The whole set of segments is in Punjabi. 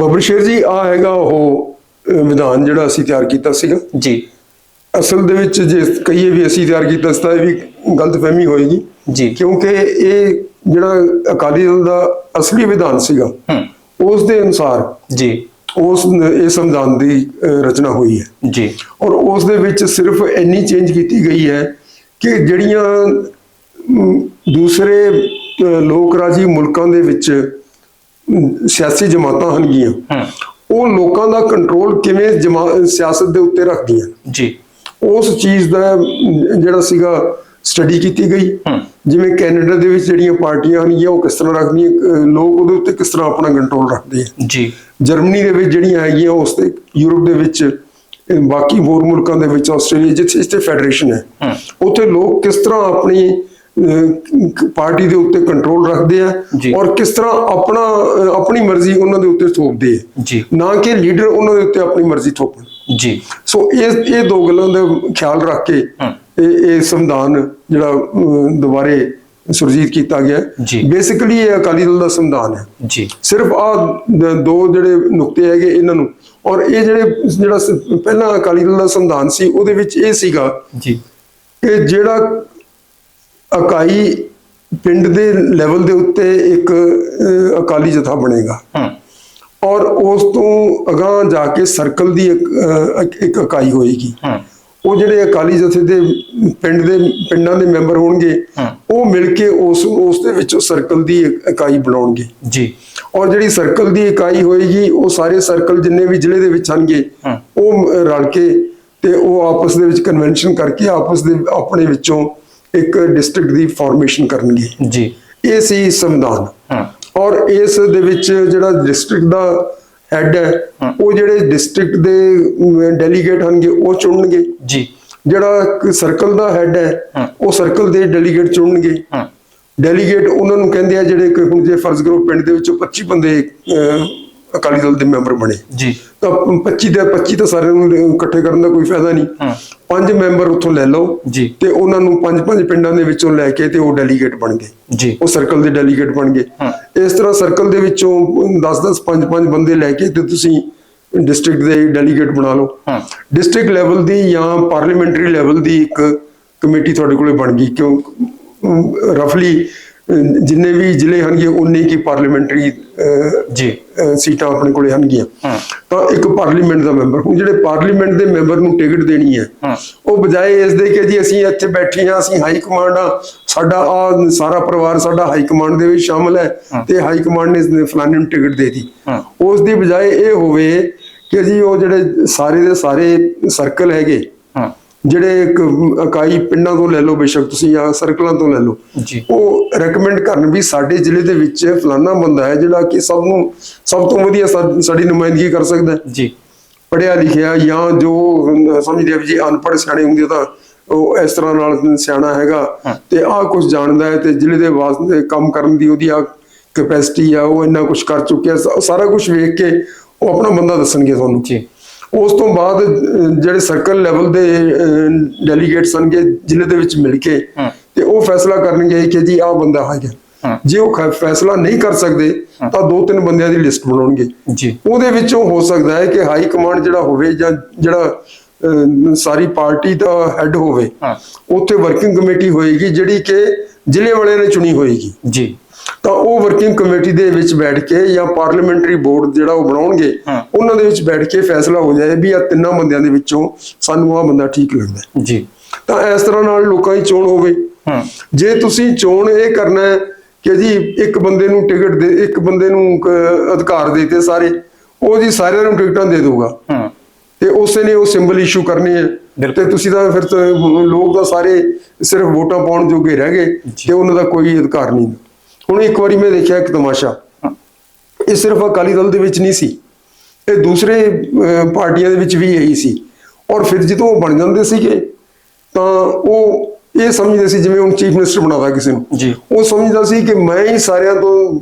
ਬੱਬਰ ਸ਼ੇਰ ਜੀ ਆ ਹੈਗਾ ਉਹ ਵਿਧਾਨ ਜਿਹੜਾ ਅਸੀਂ ਤਿਆਰ ਕੀਤਾ ਸੀਗਾ। ਜੀ। ਅਸਲ ਦੇ ਵਿੱਚ ਜੇ ਕਹੀਏ ਵੀ ਅਸੀਂ ਤਿਆਰ ਕੀਤਾ ਸੀ ਤਾਂ ਇਹ ਵੀ ਗਲਤਫਹਿਮੀ ਹੋਏਗੀ। ਜੀ। ਕਿਉਂਕਿ ਇਹ ਜਿਹੜਾ ਅਕਾਲੀ ਦਲ ਦਾ ਅਸਲੀ ਵਿਧਾਨ ਸੀਗਾ ਉਸ ਦੇ ਅਨੁਸਾਰ ਜੀ। ਉਸ ਇਹ ਸੰਵਿਧਾਨ ਦੀ ਰਚਨਾ ਹੋਈ ਹੈ। ਜੀ। ਔਰ ਉਸ ਦੇ ਵਿੱਚ ਸਿਰਫ ਇੰਨੀ ਚੇਂਜ ਕੀਤੀ ਗਈ ਹੈ ਕਿ ਜਿਹੜੀਆਂ ਦੂਸਰੇ ਲੋਕ ਰਾਜੀ ਮੁਲਕਾਂ ਦੇ ਵਿੱਚ ਸਿਆਸੀ ਜਮਾਤਾਂ ਹਨਗੀਆਂ ਹੂੰ। ਉਹ ਲੋਕਾਂ ਦਾ ਕੰਟਰੋਲ ਕਿਵੇਂ ਸਿਆਸਤ ਦੇ ਉੱਤੇ ਰੱਖਦੀਆਂ ਜੀ। ਉਸ ਚੀਜ਼ ਦਾ ਜਿਹੜਾ ਸੀਗਾ ਸਟੱਡੀ ਕੀਤੀ ਗਈ। ਜਿਵੇਂ ਕੈਨੇਡਾ ਦੇ ਵਿੱਚ ਜਿਹੜੀਆਂ ਪਾਰਟੀਆਂ ਹਨਗੀਆਂ ਉਹ ਕਿਸ ਤਰ੍ਹਾਂ ਰੱਖਦੀਆਂ ਲੋਕ ਉਹਦੇ ਉੱਤੇ ਕਿਸ ਤਰ੍ਹਾਂ ਆਪਣਾ ਕੰਟਰੋਲ ਰੱਖਦੇ ਆ। ਜੀ। ਜਰਮਨੀ ਦੇ ਵਿੱਚ ਜਿਹੜੀਆਂ ਹੈਗੀਆਂ ਉਸ ਤੇ ਯੂਰਪ ਦੇ ਵਿੱਚ ਬਾਕੀ ਹੋਰ ਮੁਲਕਾਂ ਦੇ ਵਿੱਚ ਆਸਟ੍ਰੇਲੀਆ ਜਿੱਥੇ ਜਿੱਥੇ ਫੈਡਰੇਸ਼ਨ ਹੈ। ਉੱਥੇ ਲੋਕ ਕਿਸ ਤਰ੍ਹਾਂ ਆਪਣੀ ਪਾਰਟੀ ਦੇ ਉੱਤੇ ਕੰਟਰੋਲ ਰੱਖਦੇ ਆ। ਔਰ ਕਿਸ ਤਰ੍ਹਾਂ ਆਪਣਾ ਆਪਣੀ ਮਰਜ਼ੀ ਉਹਨਾਂ ਦੇ ਉੱਤੇ ਥੋਪਦੇ ਆ। ਜੀ। ਨਾ ਕਿ ਲੀਡਰ ਉਹਨਾਂ ਦੇ ਉੱਤੇ ਆਪਣੀ ਮਰਜ਼ੀ ਥੋਪਣ। ਜੀ। ਸੋ ਇਹ ਇਹ ਦੋ ਗੱਲਾਂ ਦਾ ਖਿਆਲ ਰੱਖ ਕੇ। ਇਹ ਇਹ ਸੰਵਿਧਾਨ ਜਿਹੜਾ ਦੁਬਾਰੇ ਸੁਰਜੀਤ ਕੀਤਾ ਗਿਆ। ਬੇਸਿਕਲੀ ਇਹ ਅਕਾਲੀ ਦਲ ਦਾ ਸੰਵਿਧਾਨ ਹੈ। ਜੀ। ਸਿਰਫ ਆ ਦੋ ਜਿਹੜੇ ਨੁਕਤੇ ਹੈਗੇ ਇਹਨਾਂ ਨੂੰ। ਔਰ ਇਹ ਜਿਹੜੇ ਜਿਹੜਾ ਪਹਿਲਾਂ ਅਕਾਲੀ ਦਲ ਦਾ ਸੰਵਿਧਾਨ ਸੀ ਉਹਦੇ ਵਿੱਚ ਇਹ ਸੀਗਾ ਜੀ। ਕਿ ਜਿਹੜਾ ਇਕਾਈ ਪਿੰਡ ਦੇ ਲੈਵਲ ਦੇ ਉੱਤੇ ਇੱਕ ਅਕਾਲੀ ਜਥਾ ਬਣੇਗਾ। ਔਰ ਉਸ ਤੋਂ ਅਗਾਹ ਜਾ ਕੇ ਸਰਕਲ ਦੀ ਇੱਕ ਇੱਕ- ਇੱਕ ਇਕਾਈ ਹੋਏਗੀ। ਹੂੰ। ਉਹ ਜਿਹੜੇ ਅਕਾਲੀ ਜਥੇ ਦੇ ਪਿੰਡ ਦੇ ਪਿੰਡਾਂ ਦੇ ਮੈਂਬਰ ਹੋਣਗੇ। ਉਹ ਮਿਲ ਕੇ ਉਸ ਉਸ ਦੇ ਵਿੱਚੋਂ ਸਰਕਲ ਦੀ ਇੱਕ ਇਕਾਈ ਬਣਾਉਣਗੇ। ਜੀ। ਔਰ ਜਿਹੜੀ ਸਰਕਲ ਦੀ ਇਕਾਈ ਹੋਏਗੀ ਉਹ ਸਾਰੇ ਸਰਕਲ ਜਿੰਨੇ ਵੀ ਜ਼ਿਲ੍ਹੇ ਦੇ ਵਿੱਚ ਹੋਣਗੇ ਹਾਂ। ਉਹ ਰਲ ਕੇ ਤੇ ਉਹ ਆਪਸ ਦੇ ਵਿੱਚ ਕਨਵੈਨਸ਼ਨ ਕਰਕੇ ਆਪਸ ਦੇ ਆਪਣੇ ਵਿੱਚੋਂ ਇੱਕ ਡਿਸਟ੍ਰਿਕਟ ਦੀ ਫਾਰਮੇਸ਼ਨ ਕਰਨਗੇ। ਜੀ। ਇਹ ਸੀ ਸੰਵਿਧਾਨ। ਹਾਂ। ਔਰ ਇਸ ਦੇ ਵਿੱਚ ਜਿਹੜਾ ਡਿਸਟ੍ਰਿਕਟ ਦਾ ਹੈੱਡ ਹੈ। ਉਹ ਜਿਹੜੇ ਡਿਸਟ੍ਰਿਕਟ ਦੇ ਡੈਲੀਗੇਟ ਹੋਣਗੇ ਉਹ ਚੁਣਨਗੇ। ਜੀ। ਜਿਹੜਾ ਸਰਕਲ ਦਾ ਹੈੱਡ ਹਾਂ। ਉਹ ਸਰਕਲ ਦੇ ਡੈਲੀਗੇਟ ਚੁਣਨਗੇ। ਹਾਂ। ਡੈਲੀਗੇਟ ਉਹਨਾਂ ਨੂੰ ਕਹਿੰਦੇ ਆ ਜਿਹੜੇ ਹੁਣ ਜੇ ਫਰਜ਼ ਕਰੋ ਪਿੰਡ ਦੇ ਵਿੱਚੋਂ 25 ਬੰਦੇ ਅਕਾਲੀ ਦਲ ਦੇ ਮੈਂਬਰ ਬਣੇ। ਜੀ। ਤਾਂ 25 ਦੇ 25 ਤਾਂ ਸਾਰਿਆਂ ਨੂੰ ਇਕੱਠੇ ਕਰਨ ਦਾ ਕੋਈ ਫਾਇਦਾ ਨਹੀਂ। ਪੰਜ ਮੈਂਬਰ ਉੱਥੋਂ ਲੈ ਲਓ ਜੀ। ਤੇ ਉਹਨਾਂ ਨੂੰ ਪੰਜ ਪੰਜ ਪਿੰਡਾਂ ਦੇ ਵਿੱਚੋਂ ਲੈ ਕੇ ਤੇ ਉਹ ਡੈਲੀਗੇਟ ਬਣ ਗਏ। ਜੀ। ਉਹ ਸਰਕਲ ਦੇ ਡੈਲੀਗੇਟ ਬਣ ਗਏ। ਇਸ ਤਰ੍ਹਾਂ ਸਰਕਲ ਦੇ ਵਿੱਚੋਂ 10-10 5-5 ਬੰਦੇ ਲੈ ਕੇ ਤੇ ਤੁਸੀਂ ਡਿਸਟ੍ਰਿਕਟ ਦੇ ਡੈਲੀਗੇਟ ਬਣਾ ਲਓ। ਹਾਂ। ਡਿਸਟ੍ਰਿਕਟ ਲੈਵਲ ਦੀ ਜਾਂ ਪਾਰਲੀਮੈਂਟਰੀ ਲੈਵਲ ਦੀ ਇੱਕ ਕਮੇਟੀ ਤੁਹਾਡੇ ਕੋਲੇ ਬਣ ਗਈ। ਕਿਉਂ? ਰਫਲੀ ਜਿੰਨੇ ਵੀ ਜ਼ਿਲ੍ਹੇ ਹਨਗੇ ਉਨੇ ਕੀ ਪਾਰਲੀਮੈਂਟਰੀ ਜੀ। ਸੀਟਾਂ ਆਪਣੇ ਕੋਲੇ ਹਨਗੀਆਂ ਤਾਂ ਇੱਕ ਪਾਰਲੀਮੈਂਟ ਦਾ ਮੈਂਬਰ ਹੁਣ ਜਿਹੜੇ ਪਾਰਲੀਮੈਂਟ ਦੇ ਮੈਂਬਰ ਨੂੰ ਟਿਕਟ ਦੇਣੀ ਹੈ ਉਹ ਬਜਾਏ ਇਸ ਦੇ ਕਿ ਜੀ ਅਸੀਂ ਇੱਥੇ ਬੈਠੇ ਹਾਂ ਅਸੀਂ ਹਾਈ ਕਮਾਂਡ ਆ ਸਾਡਾ ਆ ਸਾਰਾ ਪਰਿਵਾਰ ਸਾਡਾ ਹਾਈ ਕਮਾਂਡ ਦੇ ਵਿੱਚ ਸ਼ਾਮਲ ਹੈ ਤੇ ਹਾਈ ਕਮਾਂਡ ਨੇ ਫਲਾਣੇ ਨੂੰ ਟਿਕਟ ਦੇ ਦਿੱਤੀ। ਉਸ ਦੀ ਬਜਾਏ ਇਹ ਹੋਵੇ ਕਿ ਜੀ ਉਹ ਜਿਹੜੇ ਸਾਰੇ ਦੇ ਸਾਰੇ ਸਰਕਲ ਹੈਗੇ ਹਾਂ। ਜਿਹੜੇ ਇੱਕ ਇਕਾਈ ਪਿੰਡਾਂ ਤੋਂ ਲੈ ਲਓ ਬੇਸ਼ੱਕ ਤੁਸੀਂ ਜਾਂ ਸਰਕਲਾਂ ਤੋਂ ਲੈ ਲਓ ਉਹ ਰეკਮੈਂਡ ਕਰਨ ਵੀ ਸਾਡੇ ਜ਼ਿਲ੍ਹੇ ਦੇ ਵਿੱਚ ਫਲਾਣਾ ਬੰਦਾ ਹੈ ਜਿਹੜਾ ਕਿ ਸਭ ਨੂੰ ਸਭ ਤੋਂ ਵਧੀਆ ਸਾਡੀ ਨੁਮਾਇੰਦਗੀ ਕਰ ਸਕਦਾ ਹੈ। ਜੀ। ਪੜਿਆ ਲਿਖਿਆ ਜਾਂ ਜੋ ਸਮਝਦੇ ਆ ਜੇ ਅਨਪੜ੍ਹ ਸਿਆਣੇ ਹੁੰਦੇ ਤਾਂ ਉਹ ਇਸ ਤਰ੍ਹਾਂ ਨਾਲ ਸਿਆਣਾ ਹੈਗਾ। ਤੇ ਆਹ ਕੁਝ ਜਾਣਦਾ ਹੈ ਤੇ ਜ਼ਿਲ੍ਹੇ ਦੇ ਵਾਸਤੇ ਕੰਮ ਕਰਨ ਦੀ ਉਹਦੀ ਆ ਕੈਪੈਸਿਟੀ ਆ ਉਹ ਇੰਨਾ ਕੁਝ ਕਰ ਚੁੱਕਿਆ ਸਾਰਾ ਕੁਝ ਵੇਖ ਕੇ ਉਹ ਆਪਣਾ ਬੰਦਾ ਦੱਸਣਗੇ ਤੁਹਾਨੂੰ। ਜੀ। ਉਸ ਤੋਂ ਬਾਅਦ ਜਿਹੜੇ ਸਰਕਲ ਲੈਵਲ ਦੇ ਡੈਲੀਗੇਟਸ ਹੋਣਗੇ ਜ਼ਿਲ੍ਹੇ ਦੇ ਵਿੱਚ ਮਿਲ ਕੇ। ਤੇ ਉਹ ਫੈਸਲਾ ਕਰਨਗੇ ਕਿ ਜੀ ਆਹ ਬੰਦਾ ਹੈਗਾ। ਜੇ ਉਹ ਫੈਸਲਾ ਨਹੀਂ ਕਰ ਸਕਦੇ ਤਾਂ ਦੋ ਤਿੰਨ ਬੰਦਿਆਂ ਦੀ ਲਿਸਟ ਬਣਾਉਣਗੇ। ਜੀ। ਉਹਦੇ ਵਿੱਚੋਂ ਹੋ ਸਕਦਾ ਹੈ ਕਿ ਹਾਈ ਕਮਾਂਡ ਜਿਹੜਾ ਹੋਵੇ ਜਾਂ ਜਿਹੜਾ ਸਾਰੀ ਪਾਰਟੀ ਦਾ ਹੈੱਡ ਹੋਵੇ ਉੱਥੇ ਵਰਕਿੰਗ ਕਮੇਟੀ ਹੋਏਗੀ ਜਿਹੜੀ ਕਿ ਜ਼ਿਲ੍ਹੇ ਵਾਲਿਆਂ ਨੇ ਚੁਣੀ ਹੋਏਗੀ। ਜੀ। ਤਾਂ ਉਹ ਵਰਕਿੰਗ ਕਮੇਟੀ ਦੇ ਵਿੱਚ ਬੈਠ ਕੇ ਜਾਂ ਪਾਰਲੀਮੈਂਟਰੀ ਬੋਰਡ ਜਿਹੜਾ ਉਹ ਬਣਾਉਣਗੇ। ਉਹਨਾਂ ਦੇ ਵਿੱਚ ਬੈਠ ਕੇ ਫੈਸਲਾ ਹੋ ਜਾਏ ਵੀ ਆ ਤਿੰਨਾਂ ਬੰਦਿਆਂ ਦੇ ਵਿੱਚੋਂ ਸਾਨੂੰ ਆ ਬੰਦਾ ਠੀਕ ਲੱਗਦਾ। ਜੀ। ਤਾਂ ਇਸ ਤਰ੍ਹਾਂ ਨਾਲ ਲੋਕਾਂ ਦੀ ਚੋਣ ਹੋਵੇ। ਹਾਂ। ਜੇ ਤੁਸੀਂ ਚੋਣ ਇਹ ਕਰਨਾ ਹੈ ਕਿ ਜੀ ਇੱਕ ਬੰਦੇ ਨੂੰ ਟਿਕਟ ਦੇ ਇੱਕ ਬੰਦੇ ਨੂੰ ਅਧਿਕਾਰ ਦੇਤੇ ਸਾਰੇ ਉਹ ਜੀ ਸਾਰਿਆਂ ਨੂੰ ਟਿਕਟਾਂ ਦੇ ਦਊਗਾ। ਹਾਂ। ਤੇ ਉਸੇ ਨੇ ਉਹ ਸਿੰਬਲ ਇਸ਼ੂ ਕਰਨੇ ਹੈ। ਤੇ ਤੁਸੀਂ ਤਾਂ ਫਿਰ ਲੋਕ ਤਾਂ ਸਾਰੇ ਸਿਰਫ ਵੋਟਾਂ ਪਾਉਣ ਜੋਗੇ ਰਹਿ ਗਏ ਤੇ ਉਹਨਾਂ ਦਾ ਕੋਈ ਅਧਿਕਾਰ ਨਹੀਂ। ਹੁਣ ਇੱਕ ਵਾਰੀ ਮੈਂ ਦੇਖਿਆ ਇੱਕ ਤਮਾਸ਼ਾ। ਇਹ ਸਿਰਫ ਅਕਾਲੀ ਦਲ ਦੇ ਵਿੱਚ ਨਹੀਂ ਸੀ ਇਹ ਦੂਸਰੇ ਪਾਰਟੀਆਂ ਦੇ ਵਿੱਚ ਵੀ ਇਹੀ ਸੀ ਔਰ ਫਿਰ ਜਦੋਂ ਉਹ ਬਣ ਜਾਂਦੇ ਸੀਗੇ ਤਾਂ ਉਹ ਇਹ ਸਮਝਦੇ ਸੀ ਜਿਵੇਂ ਹੁਣ ਚੀਫ ਮਿਨਿਸਟਰ ਬਣਾਦਾ ਕਿਸੇ ਨੂੰ ਜੀ। ਉਹ ਸਮਝਦਾ ਸੀ ਕਿ ਮੈਂ ਹੀ ਸਾਰਿਆਂ ਤੋਂ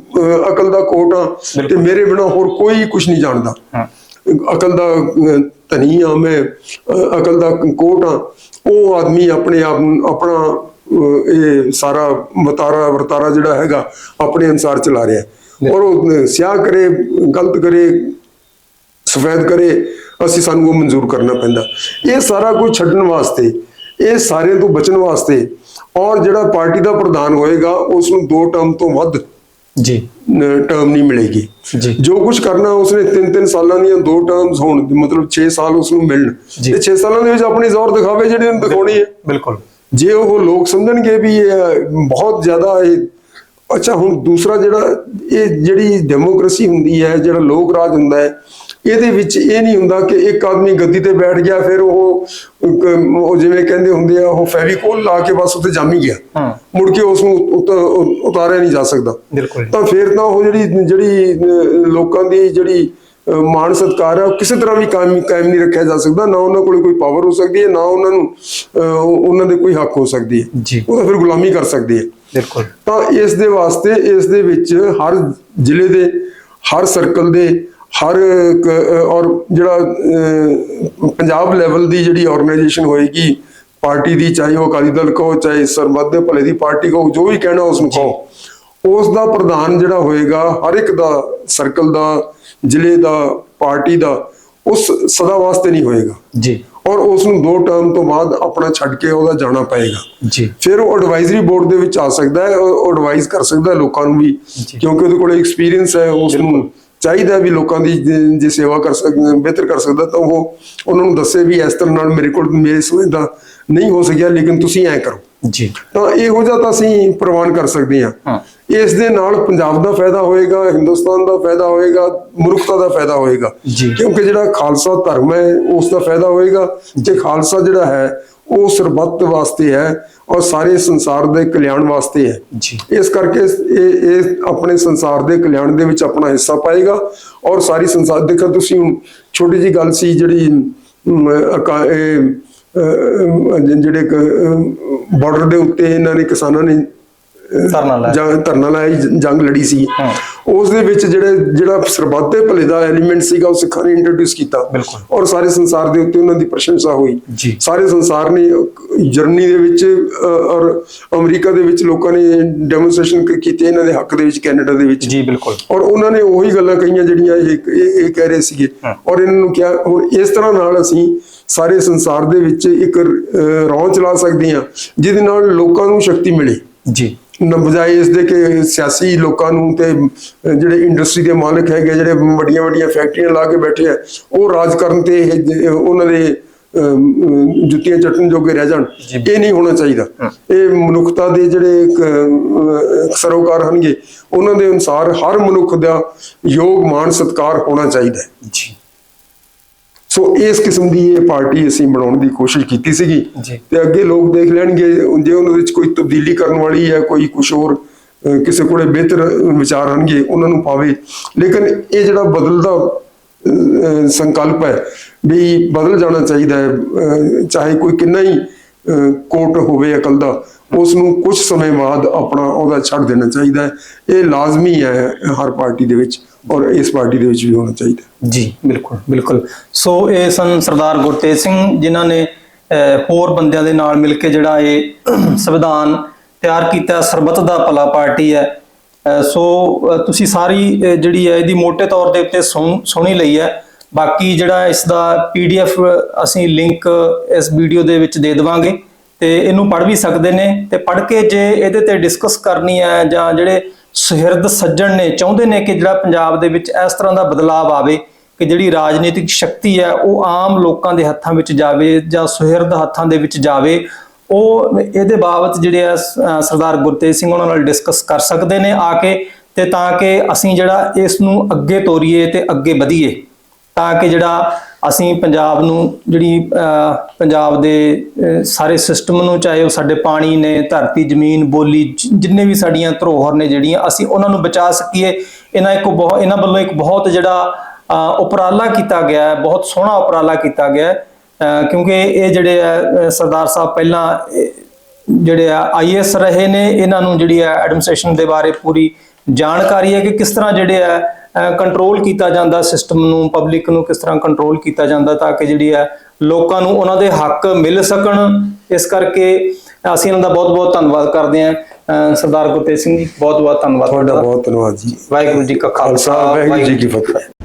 ਅਕਲ ਦਾ ਕੋਟ ਆ ਤੇ। ਮੇਰੇ ਬਿਨਾ ਹੋਰ ਕੋਈ ਕੁਝ ਨਹੀਂ ਜਾਣਦਾ ਅਕਲ ਦਾ ਧਨੀ ਆ ਮੈਂ ਅਕਲ ਦਾ ਕੋਟ ਆ ਉਹ ਆਦਮੀ ਆਪਣੇ ਆਪ ਆਪਣਾ ਇਹ ਸਾਰਾ ਮਤਾਰਾ ਵਰਤਾਰਾ ਜਿਹੜਾ ਹੈਗਾ ਆਪਣੇ ਅਨਸਾਰ ਚਲਾ ਰਿਹਾ। ਔਰ ਉਹ ਸਿਆਹ ਕਰੇ ਗਲਤ ਕਰੇ ਸਫੈਦ ਕਰੇ ਅਸੀਂ ਸਾਨੂੰ ਉਹ ਮਨਜ਼ੂਰ ਕਰਨਾ ਪੈਂਦਾ। ਇਹ ਸਾਰਾ ਕੁਝ ਛੱਡਣ ਵਾਸਤੇ ਇਹ ਸਾਰਿਆਂ ਤੋਂ ਬਚਣ ਵਾਸਤੇ ਔਰ ਜਿਹੜਾ ਪਾਰਟੀ ਦਾ ਪ੍ਰਧਾਨ ਹੋਏਗਾ ਉਸ ਨੂੰ ਦੋ ਟਰਮ ਤੋਂ ਵੱਧ ਜੀ। ਟਰਮ ਨਹੀਂ ਮਿਲੇਗੀ। ਜੀ। ਕੁਝ ਕਰਨਾ ਉਸਨੇ ਤਿੰਨ ਤਿੰਨ ਸਾਲਾਂ ਦੀਆਂ ਦੋ ਟਰਮਸ ਹੋਣ ਮਤਲਬ 6 ਸਾਲ ਉਸ ਨੂੰ ਮਿਲਣ। ਤੇ 6 ਸਾਲਾਂ ਦੇ ਵਿੱਚ ਆਪਣੀ ਜ਼ੋਰ ਦਿਖਾਵੇ ਜਿਹੜੇ ਉਹਨੂੰ ਦਿਖਾਉਣੀ ਹੈ। ਬਿਲਕੁਲ। ਜੇ ਉਹ ਲੋਕ ਸਮਝਣਗੇ ਵੀ ਇਹ ਬਹੁਤ ਜ਼ਿਆਦਾ ਇਹ ਅੱਛਾ ਹੁਣ ਦੂਸਰਾ ਜਿਹੜਾ ਇਹ ਜਿਹੜੀ ਡੈਮੋਕ੍ਰੇਸੀ ਹੁੰਦੀ ਹੈ ਜਿਹੜਾ ਲੋਕ ਰਾਜ ਹੁੰਦਾ ਹੈ ਇਹਦੇ ਵਿੱਚ ਇਹ ਨਹੀਂ ਹੁੰਦਾ ਕਿ ਇੱਕ ਆਦਮੀ ਗੱਦੀ ਤੇ ਬੈਠ ਗਿਆ ਫਿਰ ਉਹ ਉਹ ਜਿਵੇਂ ਕਹਿੰਦੇ ਹੁੰਦੇ ਆ ਉਹ ਫੈਵੀਕੋਲ ਲਾ ਕੇ ਬਸ ਉੱਤੇ ਜੰਮ ਹੀ ਗਿਆ। ਮੁੜ ਕੇ ਉਸ ਨੂੰ ਉਤਾਰਿਆ ਨਹੀਂ ਜਾ ਸਕਦਾ। ਤਾਂ ਫਿਰ ਤਾਂ ਉਹ ਜਿਹੜੀ ਜਿਹੜੀ ਲੋਕਾਂ ਦੀ ਜਿਹੜੀ ਮਾਣ ਸਤਿਕਾਰ ਹੈ ਉਹ ਕਿਸੇ ਤਰ੍ਹਾਂ ਵੀ ਕਾਇਮ ਕਾਇਮ ਨਹੀਂ ਰੱਖਿਆ ਜਾ ਸਕਦਾ ਨਾ ਉਹਨਾਂ ਕੋਲ ਕੋਈ ਪਾਵਰ ਹੋ ਸਕਦੀ ਹੈ ਨਾ ਉਹਨਾਂ ਨੂੰ ਉਹਨਾਂ ਦੇ ਕੋਈ ਹੱਕ ਹੋ ਸਕਦੀ ਹੈ। ਉਹ ਤਾਂ ਫਿਰ ਗੁਲਾਮੀ ਕਰ ਸਕਦੇ ਹੈ। ਬਿਲਕੁਲ। ਤਾਂ ਇਸ ਦੇ ਵਾਸਤੇ ਇਸ ਦੇ ਵਿੱਚ ਹਰ ਜ਼ਿਲ੍ਹੇ ਦੇ ਹਰ ਸਰਕਲ ਦੇ ਹਰ ਔਰ ਜਿਹੜਾ ਪੰਜਾਬ ਲੈਵਲ ਦੀ ਜਿਹੜੀ ਆਰਗੇਨਾਈਜੇਸ਼ਨ ਹੋਏਗੀ ਪਾਰਟੀ ਦੀ ਚਾਹੇ ਉਹ ਅਕਾਲੀ ਦਲ ਕਹੋ ਚਾਹੇ ਸਰਬੱਤ ਦੇ ਭਲੇ ਦੀ ਪਾਰਟੀ ਕਹੋ ਜੋ ਵੀ ਕਹਿਣਾ ਉਸ ਨੂੰ ਕਹੋ ਉਸ ਦਾ ਪ੍ਰਧਾਨ ਜਿਹੜਾ ਹੋਏਗਾ ਹਰ ਇੱਕ ਦਾ ਸਰਕਲ ਦਾ ਜ਼ਿਲ੍ਹੇ ਦਾ ਪਾਰਟੀ ਦਾ ਉਸ ਸਦਾ ਵਾਸਤੇ ਨਹੀਂ ਹੋਏਗਾ। ਜੀ। ਔਰ ਉਸ ਨੂੰ ਦੋ ਟਰਮ ਤੋਂ ਬਾਅਦ ਆਪਣਾ ਛੱਡ ਕੇ ਉਹਦਾ ਜਾਣਾ ਪਏਗਾ। ਜੀ। ਫਿਰ ਉਹ ਐਡਵਾਈਜ਼ਰੀ ਬੋਰਡ ਦੇ ਵਿੱਚ ਆ ਸਕਦਾ ਹੈ ਉਹ ਐਡਵਾਈਜ਼ ਕਰ ਸਕਦਾ ਹੈ ਲੋਕਾਂ ਨੂੰ ਵੀ। ਕਿਉਂਕਿ ਉਹਦੇ ਕੋਲ ਐਕਸਪੀਰੀਅੰਸ ਹੈ ਉਸ ਨੂੰ ਚਾਹੀਦਾ ਵੀ ਲੋਕਾਂ ਦੀ ਜੇ- ਸੇਵਾ ਕਰ ਸਕਦਾ ਬਿਹਤਰ ਕਰ ਸਕਦਾ ਤਾਂ ਉਹ ਉਹਨਾਂ ਨੂੰ ਦੱਸੇ ਵੀ ਇਸ ਤਰ੍ਹਾਂ ਨਾਲ ਮੇਰੇ ਕੋਲ ਮੇਰੇ ਸਮਝ ਦਾ ਨਹੀਂ ਹੋ ਸਕਿਆ ਲੇਕਿਨ ਤੁਸੀਂ ਐਂ ਕਰੋ। ਜੀ। ਤਾਂ ਇਹੋ ਜਿਹਾ ਤਾਂ ਅਸੀਂ ਪ੍ਰਵਾਨ ਕਰ ਸਕਦੇ ਹਾਂ। ਇਸ ਦੇ ਨਾਲ ਪੰਜਾਬ ਦਾ ਫਾਇਦਾ ਹੋਏਗਾ ਹਿੰਦੁਸਤਾਨ ਦਾ ਫਾਇਦਾ ਹੋਏਗਾ ਮਨੁੱਖਤਾ ਦਾ ਫਾਇਦਾ ਹੋਏਗਾ। ਕਿਉਂਕਿ ਜਿਹੜਾ ਖਾਲਸਾ ਧਰਮ ਹੈ ਉਸ ਦਾ ਫਾਇਦਾ ਹੋਏਗਾ। ਤੇ ਖਾਲਸਾ ਜਿਹੜਾ ਹੈ ਉਹ ਸਰਬੱਤ ਵਾਸਤੇ ਹੈ ਔਰ ਸਾਰੇ ਸੰਸਾਰ ਦੇ ਕਲਿਆਣ ਵਾਸਤੇ ਹੈ। ਇਸ ਕਰਕੇ ਇਹ ਇਹ ਆਪਣੇ ਸੰਸਾਰ ਦੇ ਕਲਿਆਣ ਦੇ ਵਿੱਚ ਆਪਣਾ ਹਿੱਸਾ ਪਾਏਗਾ ਔਰ ਸਾਰੀ ਸੰਸਾਰ ਦੇਖੋ ਤੁਸੀਂ ਛੋਟੀ ਜੀ ਗੱਲ ਸੀ ਜਿਹੜੀ ਜਿਹੜੇ ਬਾਰਡਰ ਦੇ ਉੱਤੇ ਇਹਨਾਂ ਨੇ ਕਿਸਾਨਾਂ ਨੇ ਧਰਨਾ ਲਾਇਆ। ਜੰਗ ਧਰਨਾ ਲਾਇਆ ਜੰਗ ਲੜੀ ਸੀ। ਉਸ ਦੇ ਵਿੱਚ ਜਿਹੜੇ ਜਿਹੜਾ ਸਰਬੱਤ ਭਲੇ ਦਾ ਐਲੀਮੈਂਟ ਸੀਗਾ ਉਹ ਸਿੱਖਾਂ ਨੇ ਇੰਟਰੋਡਿਊਸ ਕੀਤਾ। ਔਰ ਸਾਰੇ ਸੰਸਾਰ ਦੇ ਉੱਤੇ ਉਹਨਾਂ ਦੀ ਪ੍ਰਸ਼ੰਸਾ ਹੋਈ। ਸਾਰੇ ਸੰਸਾਰ ਨੇ ਜਰਮਨੀ ਦੇ ਵਿੱਚ ਔਰ ਅਮਰੀਕਾ ਦੇ ਵਿੱਚ ਲੋਕਾਂ ਨੇ ਡੈਮੋਨਸਟ੍ਰੇਸ਼ਨ ਕੀਤੇ ਇਹਨਾਂ ਦੇ ਹੱਕ ਦੇ ਵਿੱਚ ਕੈਨੇਡਾ ਦੇ ਵਿੱਚ ਜੀ ਬਿਲਕੁਲ ਔਰ ਉਹਨਾਂ ਨੇ ਉਹੀ ਗੱਲਾਂ ਕਹੀਆਂ ਜਿਹੜੀਆਂ ਇਹ ਇਹ ਕਹਿ ਰਹੇ ਸੀਗੇ। ਔਰ ਇਹਨਾਂ ਨੂੰ ਕਿਹਾ ਹੁਣ ਇਸ ਤਰ੍ਹਾਂ ਨਾਲ ਅਸੀਂ ਸਾਰੇ ਸੰਸਾਰ ਦੇ ਵਿੱਚ ਇੱਕ ਰੌਂ ਚਲਾ ਸਕਦੇ ਹਾਂ ਜਿਹਦੇ ਨਾਲ ਲੋਕਾਂ ਨੂੰ ਸ਼ਕਤੀ ਮਿਲੇ। ਜੀ। ਨਾ ਬਜਾਏ ਇਸ ਦੇ ਕਿ ਸਿਆਸੀ ਲੋਕਾਂ ਨੂੰ ਤੇ ਜਿਹੜੇ ਇੰਡਸਟਰੀ ਦੇ ਮਾਲਕ ਹੈਗੇ ਜਿਹੜੇ ਵੱਡੀਆਂ ਵੱਡੀਆਂ ਫੈਕਟਰੀਆਂ ਲਾ ਕੇ ਬੈਠੇ ਆ ਉਹ ਰਾਜ ਕਰਨ ਤੇ ਉਹਨਾਂ ਦੇ ਜੁੱਤੀਆਂ ਚੱਟਣ ਜੋਗੇ ਰਹਿ ਜਾਣ। ਇਹ ਨਹੀਂ ਹੋਣਾ ਚਾਹੀਦਾ। ਇਹ ਮਨੁੱਖਤਾ ਦੇ ਜਿਹੜੇ ਸਰੋਕਾਰ ਹਨਗੇ ਉਹਨਾਂ ਦੇ ਅਨੁਸਾਰ ਹਰ ਮਨੁੱਖ ਦਾ ਯੋਗ ਮਾਨ ਸਤਕਾਰ ਹੋਣਾ ਚਾਹੀਦਾ ਜੀ। ਸੋ ਇਸ ਕਿਸਮ ਦੀ ਇਹ ਪਾਰਟੀ ਅਸੀਂ ਬਣਾਉਣ ਦੀ ਕੋਸ਼ਿਸ਼ ਕੀਤੀ ਸੀਗੀ। ਤੇ ਅੱਗੇ ਲੋਕ ਦੇਖ ਲੈਣਗੇ ਜੇ ਉਹਨਾਂ ਵਿੱਚ ਕੋਈ ਤਬਦੀਲੀ ਕਰਨ ਵਾਲੀ ਹੈ ਕੋਈ ਕੁਝ ਹੋਰ ਕਿਸੇ ਕੋਲੇ ਬਿਹਤਰ ਵਿਚਾਰ ਆਣਗੇ ਉਹਨਾਂ ਨੂੰ ਪਾਵੇ। ਲੇਕਿਨ ਇਹ ਜਿਹੜਾ ਬਦਲਦਾ ਸੰਕਲਪ ਹੈ ਵੀ ਬਦਲ ਜਾਣਾ ਚਾਹੀਦਾ ਹੈ ਚਾਹੇ ਕੋਈ ਕਿੰਨਾ ਹੀ ਕੋਟ ਹੋਵੇ ਅਕਲ ਦਾ ਉਸ ਨੂੰ ਕੁਝ ਸਮੇਂ ਬਾਅਦ ਆਪਣਾ ਉਹਦਾ ਛੱਡ ਦੇਣਾ ਚਾਹੀਦਾ ਹੈ। ਇਹ ਲਾਜ਼ਮੀ ਹੈ ਹਰ ਪਾਰਟੀ ਦੇ ਵਿੱਚ। ਔਰ ਇਸ ਪਾਰਟੀ ਦੇ ਵਿੱਚ ਵੀ ਹੋਣਾ ਚਾਹੀਦਾ। ਜੀ, ਬਿਲਕੁਲ ਬਿਲਕੁਲ। ਸੋ ਇਹ ਸਨ ਸਰਦਾਰ ਗੁਰਤੇਜ ਸਿੰਘ ਜਿਨ੍ਹਾਂ ਨੇ ਹੋਰ ਬੰਦਿਆਂ ਦੇ ਨਾਲ ਮਿਲ ਕੇ ਜਿਹੜਾ ਇਹ ਸੰਵਿਧਾਨ ਤਿਆਰ ਕੀਤਾ, ਸਰਬੱਤ ਦਾ ਭਲਾ ਪਾਰਟੀ ਹੈ। ਸੋ ਤੁਸੀਂ ਸਾਰੀ ਜਿਹੜੀ ਹੈ, ਇਹਦੀ ਮੋٹے ਤੌਰ ਦੇ ਉੱਤੇ ਸੁਣੀ ਲਈ ਹੈ। ਬਾਕੀ ਜਿਹੜਾ ਇਸ ਦਾ ਪੀਡੀਐਫ ਅਸੀਂ ਲਿੰਕ ਇਸ ਵੀਡੀਓ ਦੇ ਵਿੱਚ ਦੇ ਦੇਵਾਂਗੇ। ਤੇ ਇਹਨੂੰ ਪੜ੍ਹ ਵੀ ਸਕਦੇ ਨੇ। ਤੇ ਪੜ੍ਹ ਕੇ ਜੇ ਇਹਦੇ ਤੇ ਡਿਸਕਸ ਕਰਨੀ ਹੈ ਜਾਂ ਜਿਹੜੇ ਸੁਹਿਰਦ ਸੱਜਣ ਨੇ, ਚਾਹੁੰਦੇ ਨੇ ਕਿ ਜਿਹੜਾ ਪੰਜਾਬ ਦੇ ਵਿੱਚ ਇਸ ਤਰ੍ਹਾਂ ਦਾ ਬਦਲਾਅ ਆਵੇ, ਕਿ ਜਿਹੜੀ ਰਾਜਨੀਤਿਕ ਸ਼ਕਤੀ ਹੈ, ਉਹ ਆਮ ਲੋਕਾਂ ਦੇ ਹੱਥਾਂ ਵਿੱਚ ਜਾਵੇ ਜਾਂ ਸੁਹਿਰਦ ਹੱਥਾਂ ਦੇ ਵਿੱਚ ਜਾਵੇ, ਉਹ ਇਹਦੇ ਬਾਬਤ ਜਿਹੜੇ ਆ ਸਰਦਾਰ ਗੁਰਤੇਜ ਸਿੰਘ ਉਹਨਾਂ ਨਾਲ ਡਿਸਕਸ ਕਰ ਸਕਦੇ ਨੇ ਆ ਕੇ, ਤੇ ਤਾਂ ਕਿ ਅਸੀਂ ਜਿਹੜਾ ਇਸ ਨੂੰ ਅੱਗੇ ਤੋਰੀਏ ਤੇ ਅੱਗੇ ਵਧੀਏ, ਤਾਂ ਕਿ ਜਿਹੜਾ ਅਸੀਂ ਪੰਜਾਬ ਨੂੰ ਜਿਹੜੀ ਪੰਜਾਬ ਦੇ ਸਾਰੇ ਸਿਸਟਮ ਨੂੰ, ਚਾਹੇ ਉਹ ਸਾਡੇ ਪਾਣੀ ਨੇ, ਧਰਤੀ, ਜ਼ਮੀਨ, ਬੋਲੀ ਜਿੰਨੇ ਵੀ ਸਾਡੀਆਂ ਧਰੋਹਰ ਨੇ ਜਿਹੜੀਆਂ, ਅਸੀਂ ਉਹਨਾਂ ਨੂੰ ਬਚਾ ਸਕੀਏ। ਇਹਨਾਂ ਇੱਕ ਬਹੁਤ ਇਹਨਾਂ ਵੱਲੋਂ ਇੱਕ ਬਹੁਤ ਜਿਹੜਾ ਉਪਰਾਲਾ ਕੀਤਾ ਗਿਆ ਹੈ, ਬਹੁਤ ਸੋਹਣਾ ਉਪਰਾਲਾ ਕੀਤਾ ਗਿਆ ਕਿਉਂਕਿ ਇਹ ਜਿਹੜੇ ਆ ਸਰਦਾਰ ਸਾਹਿਬ ਪਹਿਲਾਂ ਜਿਹੜੇ ਆ ਆਈਐਸ ਰਹੇ ਨੇ, ਇਹਨਾਂ ਨੂੰ ਜਿਹੜੀ ਆ ਐਡਮਿਨਿਸਟ੍ਰੇਸ਼ਨ ਦੇ ਬਾਰੇ ਪੂਰੀ ਜਾਣਕਾਰੀ ਹੈ ਕਿ ਕਿਸ ਤਰ੍ਹਾਂ ਜਿਹੜੇ ਆ ਕੰਟਰੋਲ ਕੀਤਾ ਜਾਂਦਾ ਸਿਸਟਮ ਨੂੰ ਪਬਲਿਕ ਨੂੰ ਕਿਸ ਤਰ੍ਹਾਂ ਕੰਟਰੋਲ ਕੀਤਾ ਜਾਂਦਾ ਤਾਂ ਕਿ ਜਿਹੜੀ ਆ ਲੋਕਾਂ ਨੂੰ ਉਹਨਾਂ ਦੇ ਹੱਕ ਮਿਲ ਸਕਣ। ਇਸ ਕਰਕੇ ਅਸੀਂ ਇਹਨਾਂ ਦਾ ਬਹੁਤ ਬਹੁਤ ਧੰਨਵਾਦ ਕਰਦੇ ਹਾਂ। ਸਰਦਾਰ ਗੁਰਤੇਜ ਸਿੰਘ ਜੀ ਬਹੁਤ ਬਹੁਤ ਧੰਨਵਾਦ। ਤੁਹਾਡਾ ਬਹੁਤ ਧੰਨਵਾਦ ਜੀ। ਵਾਹਿਗੁਰੂ ਜੀ ਕਾ ਖਾਲਸਾ ਵਾਹਿਗੁਰੂ ਜੀ ਕੀ ਫਤਿਹ।